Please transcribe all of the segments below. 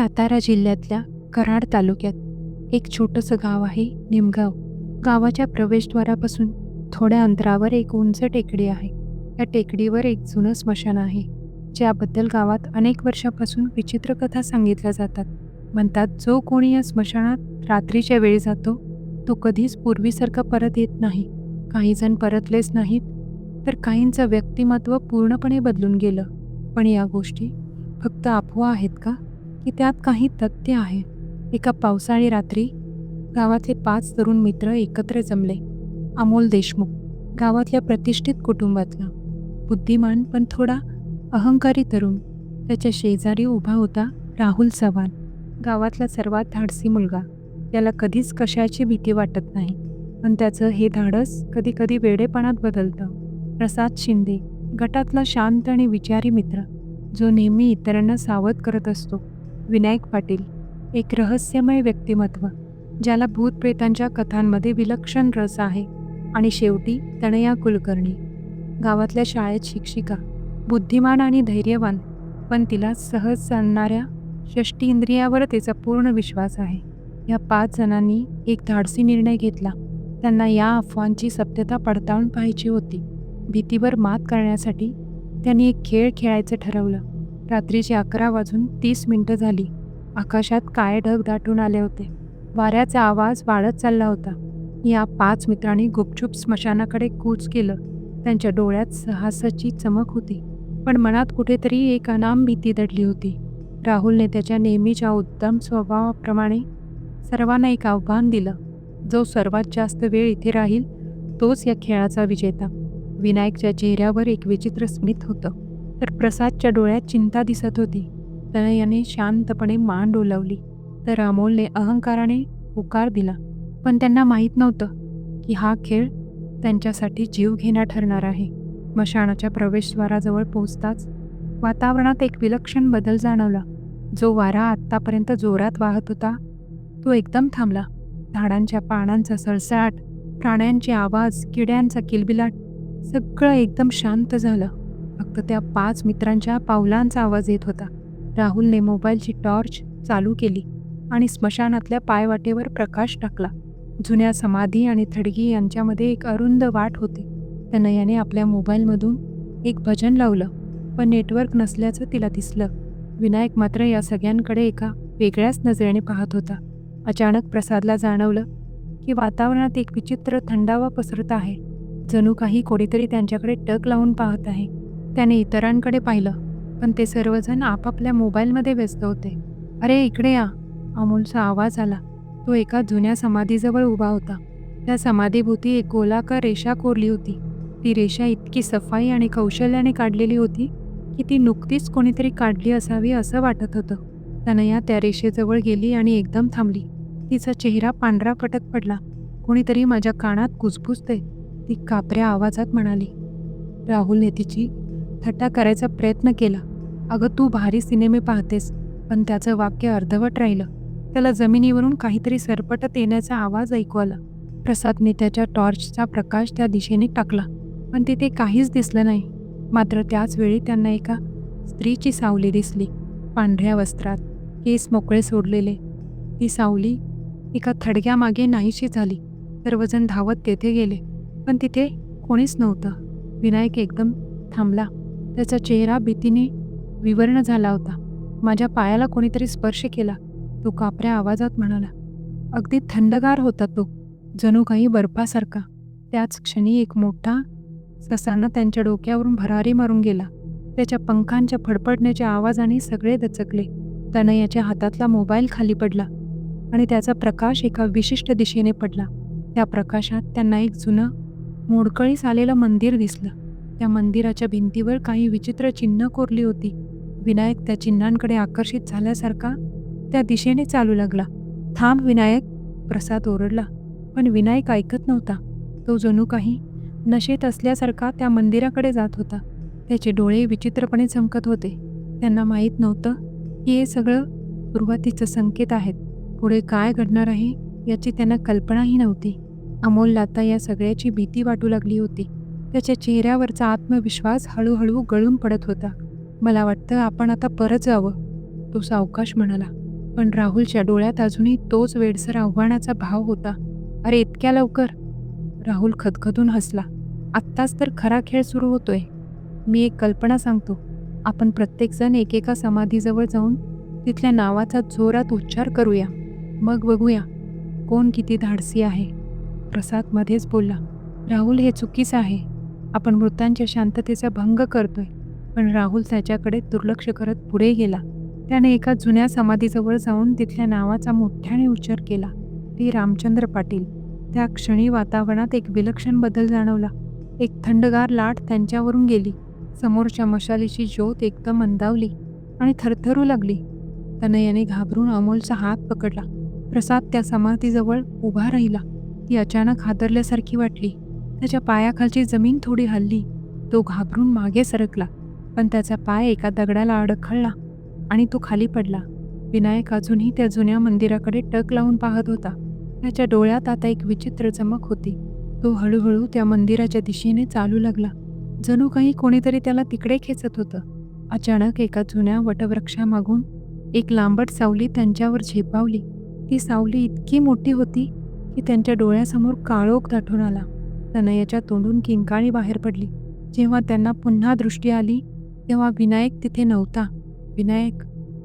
सातारा जिल्ह्यातल्या कराड तालुक्यात एक छोटंसं गाव आहे निमगाव. गावाच्या प्रवेशद्वारापासून थोड्या अंतरावर एक उंच टेकडी आहे. या टेकडीवर एक जुनं स्मशान आहे. ज्याबद्दल गावात अनेक वर्षापासून विचित्र कथा सांगितल्या जातात. म्हणतात जो कोणी या स्मशानात रात्रीच्या वेळी जातो तो कधीच पूर्वीसारखा परत येत नाही. काही जण परतलेच नाहीत तर काहींचं व्यक्तिमत्व पूर्णपणे बदलून गेलं. पण या गोष्टी फक्त अफवा आहेत का? की त्यात काही तथ्य आहे. एका पावसाळी रात्री गावातले पाच तरुण मित्र एकत्र जमले. अमोल देशमुख गावातल्या प्रतिष्ठित कुटुंबातला. बुद्धिमान पण थोडा अहंकारी तरुण. त्याच्या शेजारी उभा होता राहुल चव्हाण. गावातला सर्वात धाडसी मुलगा. त्याला कधीच कशाची भीती वाटत नाही. पण त्याचं हे धाडस कधी कधी वेडेपणात बदलतं. प्रसाद शिंदे गटातला शांत आणि विचारी मित्र. जो नेहमी इतरांना सावध करत असतो. विनायक पाटील एक रहस्यमय व्यक्तिमत्व ज्याला भूतप्रेतांच्या कथांमध्ये विलक्षण रस आहे. आणि शेवटी तनया कुलकर्णी गावातल्या शाळेत शिक्षिका बुद्धिमान आणि धैर्यवान पण तिला सहज चालणाऱ्या षष्टी इंद्रियावर तिचा पूर्ण विश्वास आहे. या पाच जणांनी एक धाडसी निर्णय घेतला. त्यांना या अफवांची सत्यता पडताळून पाहायची होती. भीतीवर मात करण्यासाठी त्यांनी एक खेळ खेळायचं ठरवलं. रात्रीची अकरा वाजून तीस मिनटं झाली. आकाशात काय ढग दाटून आले होते. वाऱ्याचा आवाज वाढत चालला होता. या पाच मित्रांनी गुपचूप स्मशानाकडे कूच केलं. त्यांच्या डोळ्यात साहसाची चमक होती. पण मनात कुठेतरी एक अनाम भीती दडली होती. राहुलने त्याच्या नेहमीच्या उत्तम स्वभावाप्रमाणे सर्वांना एक आव्हान दिलं. जो सर्वात जास्त वेळ इथे राहील तोच या खेळाचा विजेता. विनायकच्या चेहऱ्यावर एक विचित्र स्मित होतं. तर प्रसादच्या डोळ्यात चिंता दिसत होती. तनयाने शांतपणे मान डोलावली. तर अमोलने अहंकाराने होकार दिला. पण त्यांना माहीत नव्हतं की हा खेळ त्यांच्यासाठी जीव घेणा ठरणार आहे. मशाणाच्या प्रवेशद्वाराजवळ पोहोचताच वातावरणात एक विलक्षण बदल जाणवला. जो वारा आत्तापर्यंत जोरात वाहत होता तो एकदम थांबला. झाडांच्या पानांचा सळसळाट प्राण्यांचे आवाज किड्यांचा किलबिलाट सगळं एकदम शांत झालं. फक्त त्या पाच मित्रांच्या पावलांचा आवाज येत होता. राहुलने मोबाईलची टॉर्च चालू केली आणि स्मशानातल्या पायवाटेवर प्रकाश टाकला. जुन्या समाधी आणि थडगी यांच्यामध्ये एक अरुंद वाट होती. तनयाने आपल्या मोबाईलमधून एक भजन लावलं पण नेटवर्क नसल्याचं तिला दिसलं. विनायक मात्र या सगळ्यांकडे एका वेगळ्याच नजरेने पाहत होता. अचानक प्रसादला जाणवलं की वातावरणात एक विचित्र थंडावा पसरत आहे. जणू काही कोणीतरी त्यांच्याकडे टक लावून पाहत आहे. त्याने इतरांकडे पाहिलं पण ते सर्वजण आपापल्या मोबाईलमध्ये व्यस्त होते. अरे इकडे या. अमोलचा आवाज आला. तो एका जुन्या समाधीजवळ उभा होता. त्या समाधीभोवती एक गोलाकार रेषा कोरली होती. ती रेषा इतकी सफाई आणि कौशल्याने काढलेली होती की ती नुकतीच कोणीतरी काढली असावी असं वाटत होतं. तनया त्या रेषेजवळ गेली आणि एकदम थांबली. तिचा चेहरा पांढरा कटक पडला. कोणीतरी माझ्या कानात कुजबुजते ती कापऱ्या आवाजात म्हणाली. राहुलने तिची थट्टा करायचा प्रयत्न केला. अगं तू भारी सिनेमे पाहतेस पण त्याचं वाक्य अर्धवट राहिलं. त्याला जमिनीवरून काहीतरी सरपटत येण्याचा आवाज ऐकू आला. प्रसादने त्याच्या टॉर्चचा प्रकाश त्या दिशेने टाकला पण तिथे काहीच दिसलं नाही. मात्र त्याच वेळी त्यांना एका स्त्रीची सावली दिसली पांढऱ्या वस्त्रात केस मोकळे सोडलेले. ती सावली एका थडग्यामागे नाहीशी झाली. सर्वजण धावत तेथे गेले पण तिथे कोणीच नव्हतं. विनायक एकदम थांबला. त्याचा चेहरा भीतीने विवर्ण झाला होता. माझ्या पायाला कोणीतरी स्पर्श केला. तो कापऱ्या आवाजात म्हणाला अगदी थंडगार होता तो जणू काही बर्फासारखा. त्याच क्षणी एक मोठा ससाना त्यांच्या डोक्यावरून भरारी मारून गेला. त्याच्या पंखांच्या फडफडण्याच्या आवाजाने सगळे दचकले. तनयाच्या हातातला मोबाईल खाली पडला आणि त्याचा प्रकाश एका विशिष्ट दिशेने पडला. त्या प्रकाशात त्यांना एक जुनं मोडकळीस आलेलं मंदिर दिसलं. त्या मंदिराच्या भिंतीवर काही विचित्र चिन्ह कोरली होती. विनायक त्या चिन्हांकडे आकर्षित झाल्यासारखा त्या दिशेने चालू लागला. थांब विनायक. प्रसाद ओरडला पण विनायक ऐकत नव्हता. तो जणू काही नशेत असल्यासारखा त्या मंदिराकडे जात होता. त्याचे डोळे विचित्रपणे चमकत होते. त्यांना माहीत नव्हतं की हे सगळं सुरुवातीचं संकेत आहेत. पुढे काय घडणार आहे याची त्यांना कल्पनाही नव्हती. अमोलला आता या सगळ्याची भीती वाटू लागली होती. त्याच्या चेहऱ्यावरचा आत्मविश्वास हळूहळू गळून पडत होता. मला वाटतं आपण आता परत जावं तो सावकाश म्हणाला. पण राहुलच्या डोळ्यात अजूनही तोच वेडसर आव्हानाचा भाव होता. अरे इतक्या लवकर? राहुल खदखदून हसला. आत्ताच तर खरा खेळ सुरू होतोय. मी एक कल्पना सांगतो. आपण प्रत्येकजण एकेका समाधीजवळ जाऊन तिथल्या नावाचा जोरात उच्चार करूया. मग बघूया कोण किती धाडसी आहे? प्रसादमध्येच बोलला. राहुल हे चुकीचं आहे. आपण मृतांच्या शांततेचा भंग करतोय. पण राहुल त्याच्याकडे दुर्लक्ष करत पुढे गेला. त्याने एका जुन्या समाधीजवळ जाऊन तिथल्या नावाचा मोठ्याने उच्चार केला. ती रामचंद्र पाटील. त्या क्षणी वातावरणात एक विलक्षण बदल जाणवला. एक थंडगार लाट त्यांच्यावरून गेली. समोरच्या मशालीची ज्योत एकदम मंदावली आणि थरथरू लागली. तनयाने घाबरून अमोलचा हात पकडला. प्रसाद त्या समाधीजवळ उभा राहिला. ती अचानक हादरल्यासारखी वाटली. त्याच्या पायाखालची जमीन थोडी हल्ली. तो घाबरून मागे सरकला. पण त्याचा पाय एका दगडाला अडखळला आणि तो खाली पडला. विनायक अजूनही त्या जुन्या मंदिराकडे टक लावून पाहत होता. त्याच्या डोळ्यात आता एक विचित्र चमक होती. तो हळूहळू त्या मंदिराच्या दिशेने चालू लागला. जणू काही कोणीतरी त्याला तिकडे खेचत होतं. अचानक एका जुन्या वटवृक्षामागून एक लांबट सावली त्यांच्यावर झेपावली. ती सावली इतकी मोठी होती की त्यांच्या डोळ्यासमोर काळोख दाटून आला. तनयाच्या तोंडून किंकाळी बाहेर पडली. जेव्हा त्यांना पुन्हा दृष्टी आली तेव्हा विनायक तिथे नव्हता. विनायक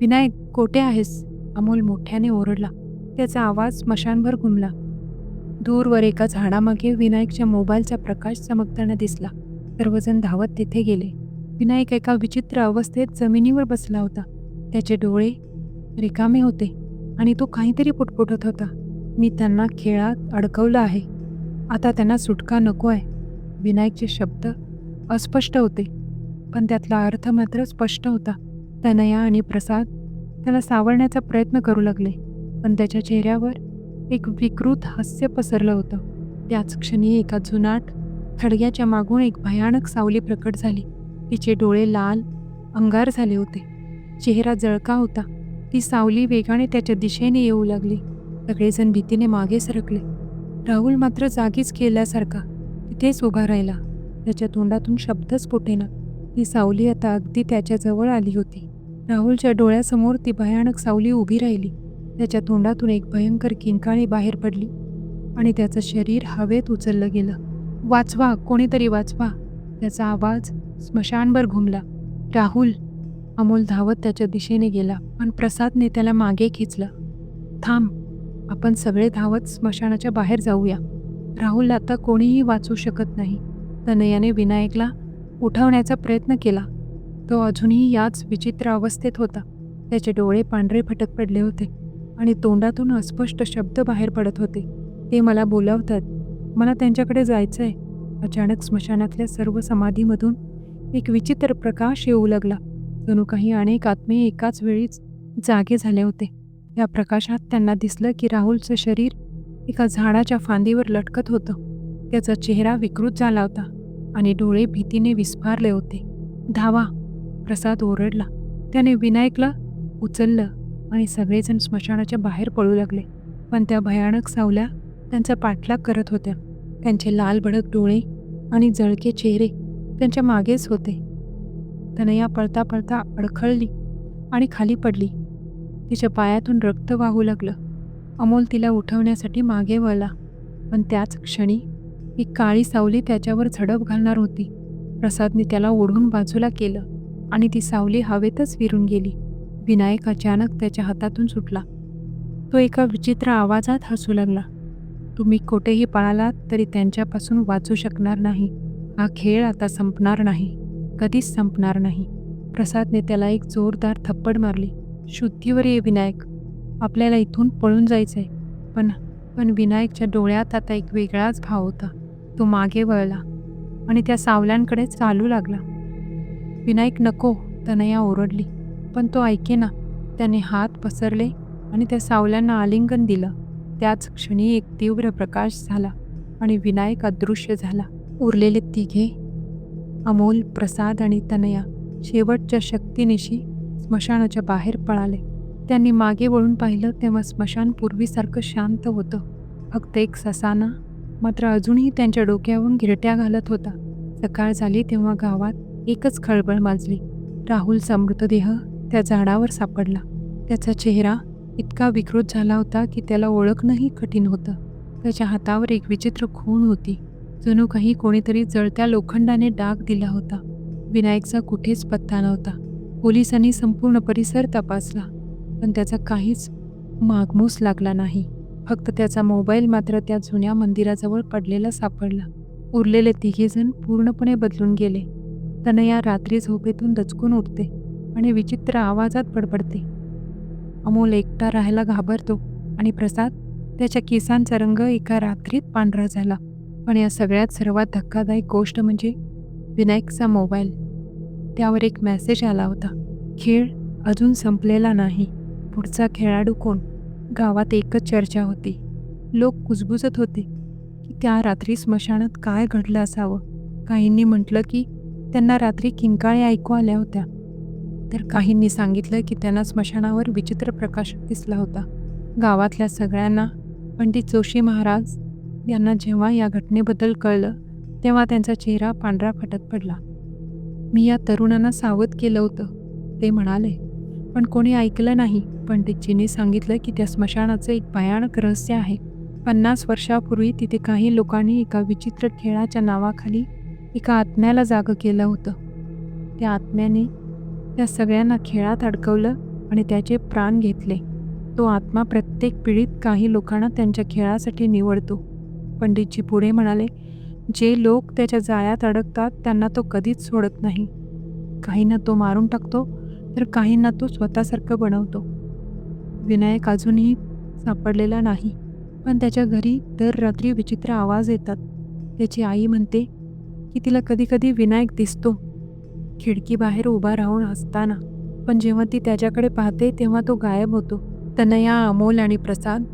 विनायक कोठे आहेस? अमोल मोठ्याने ओरडला. त्याचा आवाज स्मशानभर घुमला. दूरवर एका झाडामागे विनायकच्या मोबाईलचा प्रकाश चमकताना दिसला. सर्वजण धावत तिथे गेले. विनायक एका विचित्र अवस्थेत जमिनीवर बसला होता. त्याचे डोळे रिकामे होते आणि तो काहीतरी पुटपुटत होता. मी त्यांना खेळात अडकवलं आहे. आता त्यांना सुटका नको आहे. विनायकचे शब्द अस्पष्ट होते पण त्यातला अर्थ मात्र स्पष्ट होता. तनया आणि प्रसाद त्याला सावरण्याचा प्रयत्न करू लागले पण त्याच्या चेहऱ्यावर एक विकृत हास्य पसरलं होतं. त्याच क्षणी एका जुनाट थडग्याच्या मागून एक भयानक सावली प्रकट झाली. तिचे डोळे लाल अंगार झाले होते. चेहरा जळका होता. ती सावली वेगाने त्याच्या दिशेने येऊ लागली. सगळेजण भीतीने मागे सरकले. राहुल मात्र जागीच केल्यासारखा तिथेच उभा राहिला. त्याच्या तोंडातून शब्दच फुटेना. ती सावली आता अगदी त्याच्याजवळ आली होती. राहुलच्या डोळ्यासमोर ती भयानक सावली उभी राहिली. त्याच्या तोंडातून एक भयंकर किंकाळी बाहेर पडली आणि त्याचं शरीर हवेत उचललं गेलं. वाचवा कोणीतरी वाचवा. त्याचा आवाज स्मशानभर घुमला. राहुल अमोल धावत त्याच्या दिशेने गेला पण प्रसादने त्याला मागे खिचलं. थांब आपण सगळे धावत स्मशानाच्या बाहेर जाऊया. राहुल आता कोणीही वाचू शकत नाही. तनयाने विनायकला उठवण्याचा प्रयत्न केला. तो अजूनही याच विचित्र अवस्थेत होता. त्याचे डोळे पांढरे फटक पडले होते आणि तोंडातून अस्पष्ट शब्द बाहेर पडत होते. ते मला बोलावतात मला त्यांच्याकडे जायचं आहे अचानक स्मशानातल्या सर्व समाधीमधून एक विचित्र प्रकाश येऊ लागला. जणू काही अनेक आत्मे एकाच वेळीच जागे झाले होते. या प्रकाशात त्यांना दिसलं की राहुलचं शरीर एका झाडाच्या फांदीवर लटकत होतं. त्याचा चेहरा विकृत झाला होता आणि डोळे भीतीने विस्फारले होते. धावा प्रसाद ओरडला. त्याने विनायकला उचललं आणि सगळेजण स्मशानाच्या बाहेर पळू लागले. पण त्या भयानक सावल्या त्यांचा पाठलाग करत होत्या. त्यांचे लाल भडक डोळे आणि जळके चेहरे त्यांच्या मागेच होते. तनया पळता पळता अडखळली आणि खाली पडली. तिच्या पायातून रक्त वाहू लागलं. अमोल तिला उठवण्यासाठी मागे वळला. पण त्याच क्षणी एक काळी सावली त्याच्यावर झडप घालणार होती. प्रसादने त्याला ओढून बाजूला केलं आणि ती सावली हवेतच विरून गेली. विनायक अचानक त्याच्या हातातून सुटला. तो एका विचित्र आवाजात हसू लागला. तुम्ही कोठेही पळालात तरी त्यांच्यापासून वाचू शकणार नाही. हा खेळ आता संपणार नाही. कधीच संपणार नाही. प्रसादने त्याला एक जोरदार थप्पड मारली. शुद्धीवर ये विनायक. आपल्याला इथून पळून जायचं आहे पण पण विनायकच्या डोळ्यात आता एक वेगळाच भाव होता. तो मागे वळला आणि त्या सावल्यांकडे चालू लागला. विनायक नको तनया ओरडली. पण तो ऐकेना त्याने हात पसरले आणि त्या सावल्यांना आलिंगन दिलं. त्याच क्षणी एक तीव्र प्रकाश झाला आणि विनायक अदृश्य झाला. उरलेले तिघे अमोल प्रसाद आणि तनया शेवटच्या शक्तीनिशी स्मशानाच्या बाहेर पळाले. त्यांनी मागे वळून पाहिलं तेव्हा स्मशान पूर्वीसारखं शांत होतं. फक्त एक ससाना मात्र अजूनही त्यांच्या डोक्यावरून गिरट्या घालत होता. सकाळ झाली तेव्हा गावात एकच खळबळ माजली. राहुलचा मृतदेह त्या झाडावर सापडला. त्याचा चेहरा इतका विकृत झाला होता की त्याला ओळखणंही कठीण होतं. त्याच्या हातावर एक विचित्र खूण होती. जणू काही कोणीतरी जळत्या लोखंडाने डाग दिला होता. विनायकचा कुठेच पत्ता नव्हता. पोलिसांनी संपूर्ण परिसर तपासला पण त्याचा काहीच मागमूस लागला नाही. फक्त त्याचा मोबाईल मात्र त्या जुन्या मंदिराजवळ पडलेला सापडला. उरलेले तिघेजण पूर्णपणे बदलून गेले. तनया रात्री झोपेतून दचकून उठते आणि विचित्र आवाजात बडबडते. अमोल एकटा राहायला घाबरतो आणि प्रसाद त्याच्या केसांचा रंग एका रात्रीत पांढरा झाला. पण या सगळ्यात सर्वात धक्कादायक गोष्ट म्हणजे विनायकचा मोबाईल. त्यावर एक मेसेज आला होता. खेळ अजून संपलेला नाही. पुढचा खेळाडू कोण? गावात एकच चर्चा होती. लोक कुजबुजत होते की त्या रात्री स्मशानात काय घडलं असावं? काहींनी म्हटलं की त्यांना रात्री किंकाळ्या ऐकू आल्या होत्या. तर काहींनी सांगितलं की त्यांना स्मशानावर विचित्र प्रकाश दिसला होता. गावातल्या सगळ्यांना पंडित जोशी महाराज यांना जेव्हा या घटनेबद्दल कळलं तेव्हा त्यांचा चेहरा पांढरा फटत पडला. मी या तरुणांना सावध केलं होतं. ते म्हणाले पण कोणी ऐकलं नाही. पंडितजींनी सांगितलं की त्या स्मशानाचं एक भयानक रहस्य आहे. पन्नास वर्षापूर्वी तिथे काही लोकांनी एका विचित्र खेळाच्या नावाखाली एका आत्म्याला जागं केलं होतं. त्या आत्म्याने त्या सगळ्यांना खेळात अडकवलं आणि त्याचे प्राण घेतले. तो आत्मा प्रत्येक पिढीत काही लोकांना त्यांच्या खेळासाठी निवडतो. पंडितजी पुढे म्हणाले जे लोक त्याच्या जाळ्यात अडकतात त्यांना तो कधीच सोडत नाही. काहींना तो मारून टाकतो तर काहींना तो स्वतःसारखं बनवतो. विनायक अजूनही सापडलेला नाही पण त्याच्या घरी दर रात्री विचित्र आवाज येतात. त्याची आई म्हणते की तिला कधीकधी विनायक दिसतो. खिडकीबाहेर उभा राहून असताना पण जेव्हा ती त्याच्याकडे पाहते तेव्हा तो गायब होतो. तनया अमोल आणि प्रसाद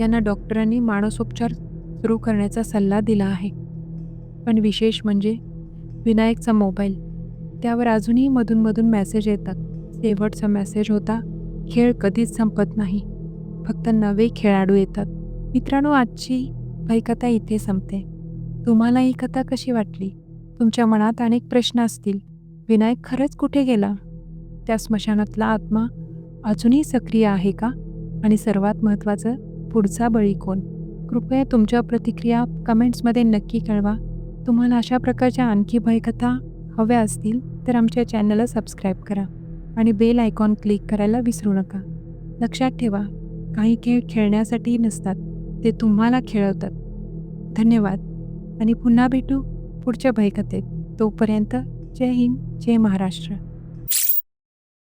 यांना डॉक्टरांनी मानसोपचार सुरू करण्याचा सल्ला दिला आहे. पण विशेष म्हणजे विनायकचा मोबाईल. त्यावर अजूनही मधूनमधून मेसेज येतात. शेवटचा मेसेज होता खेळ कधीच संपत नाही. फक्त नवे खेळाडू येतात. मित्रांनो आजची भयकथा इथे संपते. तुम्हाला ही कथा कशी वाटली? तुमच्या मनात अनेक प्रश्न असतील. विनायक खरंच कुठे गेला? त्या स्मशानातला आत्मा अजूनही सक्रिय आहे का? आणि सर्वात महत्त्वाचं पुढचा बळी कोण? कृपया तुमच्या प्रतिक्रिया कमेंट्समध्ये नक्की कळवा. तुम्हाला अशा प्रकारच्या आणखी भयकथा हव्या असतील तर आमच्या चॅनलला सबस्क्राईब करा आणि बेल आयकॉन क्लिक करायला विसरू नका. लक्षात ठेवा काही खेळ खेळण्यासाठी नसतात ते तुम्हाला खेळवतात. धन्यवाद. आणि पुन्हा भेटू पुढच्या भयकथेत. तोपर्यंत जय हिंद जय महाराष्ट्र.